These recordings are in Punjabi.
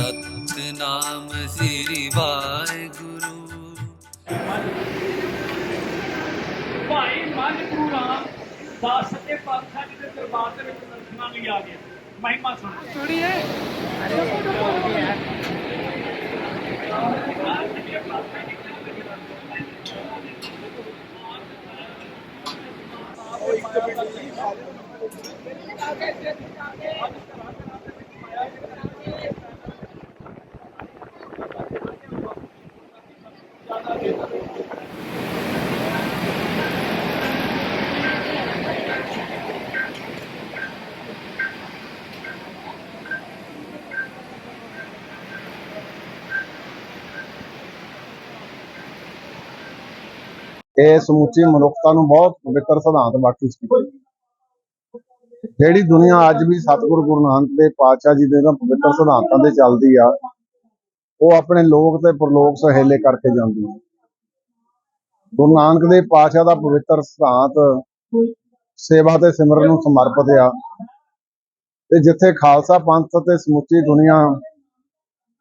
सतनाम श्री वाहेगुरु ਭਾਈ ਮਨ ਗੁਰੂ ਰਾਮ ਦਾ ਸੱਚੇ ਪਾਤਸ਼ਾਹ ਜੀ ਦੇ ਦਰਬਾਰ ਦੇ ਵਿੱਚ ਦਰਸ਼ਨਾਂ ਲਈ ਆ ਗਿਆ ਮਹਿਮਾ ਸੁਣ ਸੁਣੀਏ ਉਹ ਇੱਕ ਮਿੰਟ ਲਈ ਇਹ ਸਮੁੱਚੀ ਮਨੁੱਖਤਾ ਨੂੰ ਬਹੁਤ ਪਵਿੱਤਰ ਸਿਧਾਂਤ ਵਾਕਿਸ ਕੀਤਾ। ਜਿਹੜੀ ਦੁਨੀਆ ਅੱਜ ਵੀ ਸਤਿਗੁਰੂ ਗੁਰੂ ਨਾਨਕ ਦੇਵ ਪਾਤਸ਼ਾਹ ਜੀ ਦੇ ਇਹਨਾਂ ਪਵਿੱਤਰ ਸਿਧਾਂਤਾਂ ਤੇ ਚੱਲਦੀ ਆ, ਉਹ ਆਪਣੇ ਲੋਕ ਤੇ ਪ੍ਰਲੋਕ ਸਹੇਲੇ ਕਰਕੇ ਜਾਂਦੀ ਹੈ ਗੁਰੂ ਨਾਨਕ ਦੇਵ ਪਾਤਸ਼ਾਹ ਦਾ ਪਵਿੱਤਰ ਸਿਧਾਂਤ ਸੇਵਾ ਤੇ ਸਿਮਰਨ ਨੂੰ ਸਮਰਪਿਤ ਆ। ਤੇ ਜਿੱਥੇ ਖਾਲਸਾ ਪੰਥ ਤੇ ਸਮੁੱਚੀ ਦੁਨੀਆ,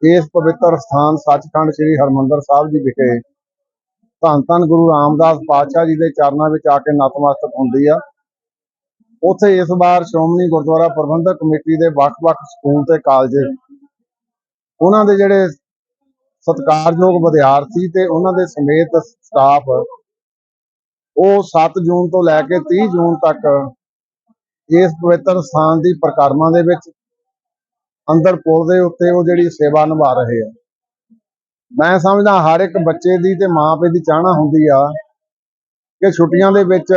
ਇਸ ਪਵਿੱਤਰ ਸਥਾਨ ਸੱਚਖੰਡ ਸ੍ਰੀ ਹਰਮੰਦਰ ਸਾਹਿਬ ਜੀ ਵਿਖੇ ਧੰਨ ਧੰਨ ਗੁਰੂ ਰਾਮਦਾਸ ਪਾਤਸ਼ਾਹ ਜੀ ਦੇ ਚਰਨਾਂ ਵਿੱਚ ਆ ਕੇ ਨਤਮਸਤਕ ਹੁੰਦੀ ਆ। ਉੱਥੇ ਇਸ ਵਾਰ ਸ਼੍ਰੋਮਣੀ ਗੁਰਦੁਆਰਾ ਪ੍ਰਬੰਧਕ ਕਮੇਟੀ ਦੇ ਵੱਖ-ਵੱਖ ਸਕੂਲ ਤੇ ਕਾਲਜ, ਉਹਨਾਂ ਦੇ ਜਿਹੜੇ ਸਤਿਕਾਰਯੋਗ ਵਿਦਿਆਰਥੀ ਤੇ ਉਹਨਾਂ ਦੇ ਸਮੇਤ ਸਟਾਫ, ਉਹ 7 ਜੂਨ ਤੋਂ ਲੈ ਕੇ 30 ਜੂਨ ਤੱਕ ਇਸ ਪਵਿੱਤਰ ਸਥਾਨ ਦੀ ਪ੍ਰਕਰਮਾਂ ਦੇ ਵਿੱਚ ਅੰਦਰ ਪੁਲ ਦੇ ਉੱਤੇ ਉਹ ਜਿਹੜੀ ਸੇਵਾ ਨਿਭਾ ਰਹੇ ਆ। ਮੈਂ ਸਮਝਦਾ ਹਰ ਇੱਕ ਬੱਚੇ ਦੀ ਤੇ ਮਾਪੇ ਦੀ ਚਾਹਨਾ ਹੁੰਦੀ ਆ ਕਿ ਛੁੱਟੀਆਂ ਦੇ ਵਿੱਚ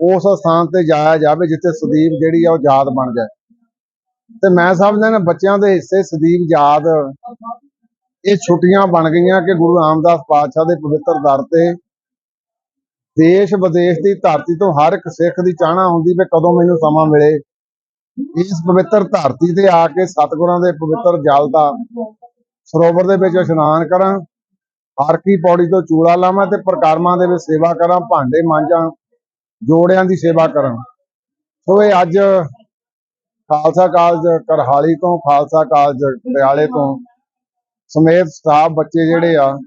ਉਸ ਸਥਾਨ ਤੇ ਜਾਇਆ ਜਾਵੇ ਜਿੱਥੇ ਸਦੀਪ ਜਿਹੜੀ ਆ ਉਹ ਯਾਦ ਬਣ ਜਾਏ। ਤੇ ਮੈਂ ਸਮਝਦਾ ਨਾ ਬੱਚਿਆਂ ਦੇ ਹਿੱਸੇ ਸਦੀਪ ਯਾਦ ਇਹ ਛੁੱਟੀਆਂ ਬਣ ਗਈਆਂ ਕਿ ਗੁਰੂ ਰਾਮਦਾਸ ਪਾਤਸ਼ਾਹ ਦੇ ਪਵਿੱਤਰ ਦਰ ਤੇ ਦੇਸ਼ ਵਿਦੇਸ਼ ਦੀ ਧਰਤੀ ਤੋਂ ਹਰ ਇੱਕ ਸਿੱਖ ਦੀ ਚਾਹਨਾ ਹੁੰਦੀ ਵੀ ਕਦੋਂ ਮੈਨੂੰ ਸਮਾਂ ਮਿਲੇ। ਇਸ ਪਵਿੱਤਰ ਧਰਤੀ ਤੇ ਆ ਕੇ ਸਤਿਗੁਰਾਂ ਦੇ ਪਵਿੱਤਰ ਜਲ ਦਾ ਸਰੋਵਰ ਦੇ ਵਿੱਚ ਇਸ਼ਨਾਨ ਕਰਾਂ, ਹਰ ਪੌੜੀ ਤੋਂ ਚੂੜਾ ਲਾਵਾਂ ਤੇ ਪ੍ਰਕਰਮਾਂ ਦੇ ਵਿੱਚ ਸੇਵਾ ਕਰਾਂ, ਭਾਂਡੇ ਮਾਂਜਾਂ, ਜੋੜਿਆਂ ਦੀ ਸੇਵਾ ਕਰਾਂ। ਸੋ ਇਹ ਅੱਜ ਖਾਲਸਾ ਕਾਲਜ ਕਰਹਾਲੀ ਤੋਂ, ਖਾਲਸਾ ਕਾਲਜ ਪਟਿਆਲੇ ਤੋਂ ਸਮੇਤ ਸਟਾਫ ਬੱਚੇ ਜਿਹੜੇ ਆ,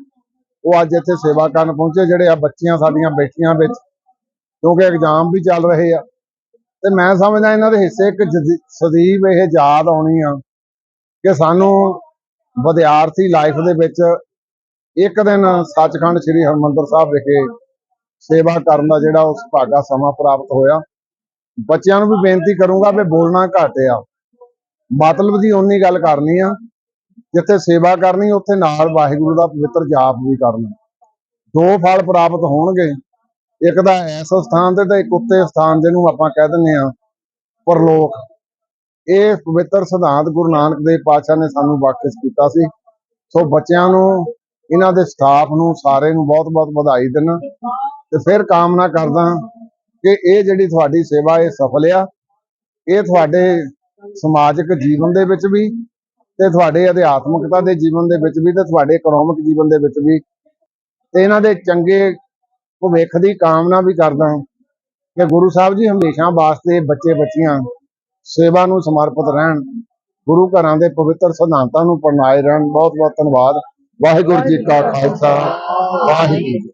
ਉਹ ਅੱਜ ਇੱਥੇ ਸੇਵਾ ਕਰਨ ਪਹੁੰਚੇ, ਜਿਹੜੇ ਆ ਬੱਚੀਆਂ ਸਾਡੀਆਂ ਬੈਠੀਆਂ ਵਿੱਚ, ਕਿਉਂਕਿ ਐਗਜ਼ਾਮ ਵੀ ਚੱਲ ਰਹੇ ਆ। ਤੇ ਮੈਂ ਸਮਝਦਾ ਇਹਨਾਂ ਦੇ ਹਿੱਸੇ, ਇੱਕ ਜਦੀ- ਸਦੀਵ ਇਹ ਯਾਦ ਆਉਣੀ ਆ ਕਿ ਸਾਨੂੰ ਵਿਦਿਆਰਥੀ ਲਾਈਫ ਦੇ ਵਿੱਚ ਇੱਕ ਦਿਨ ਸੱਚਖੰਡ ਸ੍ਰੀ ਹਰਮੰਦਰ ਸਾਹਿਬ ਵਿਖੇ ਸੇਵਾ ਕਰਨ ਦਾ ਜਿਹੜਾ ਉਸ ਭਾਗਾ ਸਮਾਂ ਪ੍ਰਾਪਤ ਹੋਇਆ। ਬੱਚਿਆਂ ਨੂੰ ਵੀ ਬੇਨਤੀ ਕਰੂੰਗਾ ਵੀ ਬੋਲਣਾ ਘੱਟ ਆ। ਮਤਲਬ ਦੀ ਓਨੀ ਗੱਲ ਕਰਨੀ ਆ, ਜਿੱਥੇ ਸੇਵਾ ਕਰਨੀ, ਉੱਥੇ ਨਾਲ ਵਾਹਿਗੁਰੂ ਦਾ ਪਵਿੱਤਰ ਜਾਪ ਵੀ ਕਰਨਾ। ਦੋ ਫਲ ਪ੍ਰਾਪਤ ਹੋਣਗੇ, ਇੱਕ ਤਾਂ ਇਸ ਸਥਾਨ ਤੇ ਤੇ ਇੱਕ ਉੱਤੇ ਸਥਾਨ ਜਿਹਨੂੰ ਆਪਾਂ ਕਹਿ ਦਿੰਦੇ ਆ, ਪਰਲੋਕ। ਇਹ ਪਵਿੱਤਰ ਸਿਧਾਂਤ ਗੁਰੂ ਨਾਨਕ ਦੇਵ ਪਾਤਸ਼ਾਹ ਨੇ ਸਾਨੂੰ ਵਾਕਿਸ ਕੀਤਾ ਸੀ। ਸੋ ਬੱਚਿਆਂ ਨੂੰ, ਇਹਨਾਂ ਦੇ ਸਟਾਫ ਨੂੰ ਸਾਰੇ ਨੂੰ ਬਹੁਤ-ਬਹੁਤ ਵਧਾਈ ਦਿੰਨਾ ਤੇ ਫਿਰ ਕਾਮਨਾ ਕਰਦਾ ਕਿ ਇਹ ਜਿਹੜੀ ਤੁਹਾਡੀ ਸੇਵਾ, ਇਹ ਸਫਲ ਆ। ਇਹ ਤੁਹਾਡੇ ਸਮਾਜਿਕ ਜੀਵਨ ਦੇ ਵਿੱਚ ਵੀ ਤੇ ਤੁਹਾਡੇ ਅਧਿਆਤਮਿਕਤਾ ਦੇ ਜੀਵਨ ਦੇ ਵਿੱਚ ਵੀ ਤੇ ਤੁਹਾਡੇ ਇਕਨੋਮਿਕ ਜੀਵਨ ਦੇ ਵਿੱਚ ਵੀ। ਤੇ ਇਹਨਾਂ ਦੇ ਚੰਗੇ ਭਵਿੱਖ ਦੀ ਕਾਮਨਾ ਵੀ ਕਰਦਾ ਕਿ ਗੁਰੂ ਸਾਹਿਬ ਜੀ ਹਮੇਸ਼ਾ ਵਾਸਤੇ ਬੱਚੇ ਬੱਚੀਆਂ ਸੇਵਾ ਨੂੰ ਸਮਰਪਿਤ ਰਹਿਣ, ਗੁਰੂ ਘਰਾਂ ਦੇ ਪਵਿੱਤਰ ਸਿਧਾਂਤਾਂ ਨੂੰ ਪਰਨਾਏ ਰਹਿਣ ਬਹੁਤ ਬਹੁਤ ਧੰਨਵਾਦ। ਵਾਹਿਗੁਰੂ ਜੀ ਕਾ ਖਾਲਸਾ, ਵਾਹਿਗੁਰੂ ਜੀ